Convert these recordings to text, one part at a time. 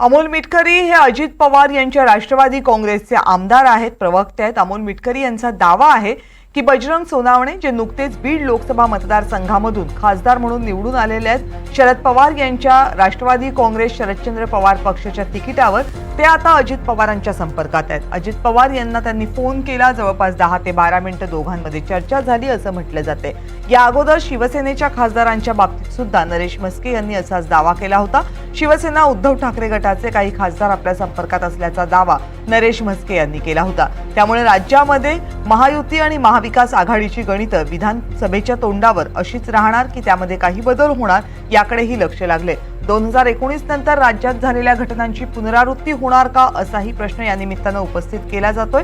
अमोल मिटकरी हे अजित पवार यांच्या राष्ट्रवादी काँग्रेसचे आमदार आहेत प्रवक्ते आहेत. अमोल मिटकरी यांचा दावा आहे की बजरंग सोनावणे जे नुकतेच बीड लोकसभा मतदारसंघामधून खासदार म्हणून निवडून आलेले आहेत शरद पवार यांच्या राष्ट्रवादी काँग्रेस शरदचंद्र पवार पक्षाच्या तिकिटावर ते आता अजित पवारांच्या संपर्कात आहेत. अजित पवार यांना त्यांनी फोन केला जवळपास दहा ते बारा मिनिटं दोघांमध्ये चर्चा झाली असं म्हटलं जाते या अगोदर शिवसेनेच्या खासदारांच्या बाबतीत सुद्धा नरेश मस्के यांनी असाच दावा केला होता. शिवसेना उद्धव ठाकरे गटाचे काही खासदार आपल्या संपर्कात असल्याचा दावा नरेश म्हस्के यांनी केला होता. त्यामुळे राज्यामध्ये महायुती आणि महाविकास आघाडीची गणितं विधानसभेच्या तोंडावर अशीच राहणार की त्यामध्ये काही बदल होणार याकडेही लक्ष लागले. दोन हजार एकोणीस नंतर राज्यात झालेल्या घटनांची पुनरावृत्ती होणार का असाही प्रश्न या निमित्तानं उपस्थित केला जातोय.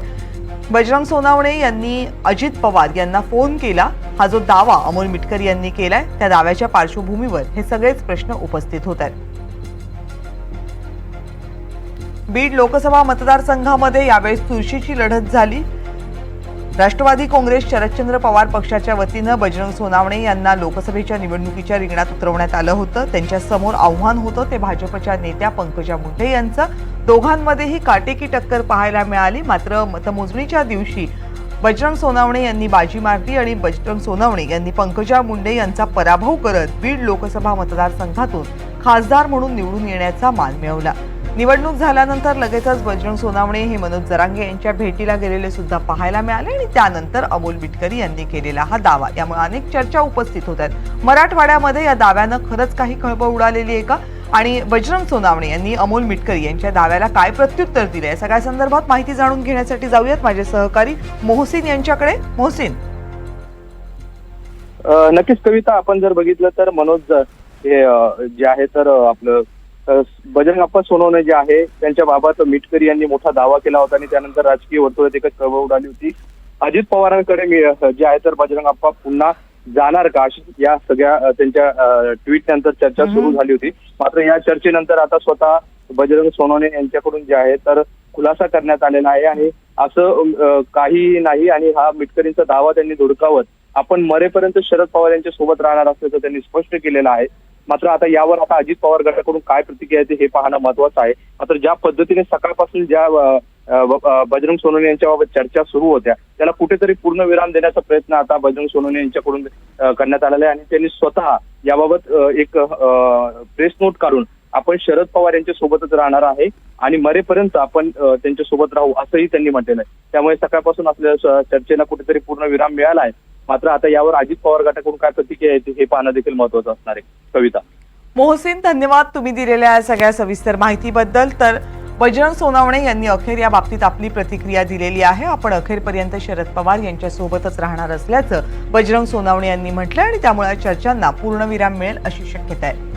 बजरंग सोनावणे यांनी अजित पवार यांना फोन केला. हा जो दावा अमोल मिटकर यांनी केलाय त्या दाव्याच्या पार्श्वभूमीवर हे सगळेच प्रश्न उपस्थित होत आहेत. बीड लोकसभा मतदारसंघामध्ये यावेळेस चुरशीची लढत झाली. राष्ट्रवादी काँग्रेस शरदचंद्र पवार पक्षाच्या वतीनं बजरंग सोनावणे यांना लोकसभेच्या निवडणुकीच्या रिंगणात उतरवण्यात आलं होतं. त्यांच्यासमोर आव्हान होतं ते भाजपच्या नेत्या पंकजा मुंडे यांचं. दोघांमध्येही काटेकी टक्कर पाहायला मिळाली. मात्र मतमोजणीच्या दिवशी बजरंग सोनावणे यांनी बाजी मारली आणि बजरंग सोनावणे यांनी पंकजा मुंडे यांचा पराभव करत बीड लोकसभा मतदारसंघातून खासदार म्हणून निवडून येण्याचा मान मिळवला. निवडणूक झाल्यानंतर लगेचच बजरंग सोनावणे हे मनोज जरांगे यांच्या भेटीला गेलेले सुद्धा पाहायला मिळाले आणि त्यानंतर अमोल बिटकरी यांनी केलेला हा दावा. यामुळे अनेक चर्चा उपस्थित होत आहेत. मराठवाड्यामध्ये या दाव्यानं खरंच काही खळबळ उडालेली आहे का? आणि बजरंग सोनावणे यांनी अमोल मिटकरी यांच्या दाव्याला काय प्रत्युत्तर दिले या सगळ्या संदर्भात माहिती जाणून घेण्यासाठी जाऊयात माझे सहकारी मोहसिन यांच्याकडे. मोहसिन. नक्कीच कविता आपण जर बघितलं तर मनोज हे जे आहे तर आपलं बजरंग अप्पा सोनवणे जे आहे त्यांच्या बाबत मिटकरी यांनी मोठा दावा केला होता आणि त्यानंतर राजकीय वर्तुळात एकच चळवळ उडाली होती. अजित पवारांकडे जे आहे तर बजरंग अप्पा पुन्हा जाणार का? अशी या सगळ्या त्यांच्या ट्विट नंतर चर्चा सुरू झाली होती. मात्र या चर्चेनंतर आता स्वतः बजरंग सोनवणे यांच्याकडून जे आहे तर खुलासा करण्यात आलेला आहे आणि असं काही नाही आणि हा मिटकरींचा दावा त्यांनी धुडकावत आपण मरेपर्यंत शरद पवार यांच्या सोबत राहणार असल्याचं त्यांनी स्पष्ट केलेलं आहे. मात्र आता यावर आता अजित पवार गटाकडून काय प्रतिक्रिया येते हे पाहणं महत्वाचं आहे. मात्र ज्या पद्धतीने सकाळपासून ज्या बजरंग सोनवणे यांच्याबाबत चर्चा सुरू होत्या त्याला कुठेतरी पूर्ण विराम देण्याचा प्रयत्न आता बजरंग सोनवणे यांच्याकडून करण्यात आलेला आहे आणि त्यांनी स्वतः याबाबत एक प्रेस नोट काढून आपण शरद पवार यांच्या सोबतच राहणार आहे आणि मरेपर्यंत आपण त्यांच्यासोबत राहू असंही त्यांनी म्हटलेलं आहे. त्यामुळे सकाळपासून आपल्या चर्चेला कुठेतरी पूर्ण विराम मिळाला आहे. मात्र आता यावर अजित पवार गटाकडून काय प्रतिक्रिया येते हे पाहणं देखील महत्वाचं असणार आहे. कविता. मोहसिन धन्यवाद तुम्ही दिलेल्या या सगळ्या सविस्तर माहितीबद्दल. तर बजरंग सोनावणे यांनी अखेर या बाबतीत आपली प्रतिक्रिया दिलेली आहे. आपण अखेरपर्यंत शरद पवार यांच्या सोबतच राहणार असल्याचं बजरंग सोनावणे यांनी म्हटलं आणि त्यामुळे चर्चांना पूर्णविराम मिळेल अशी शक्यता आहे.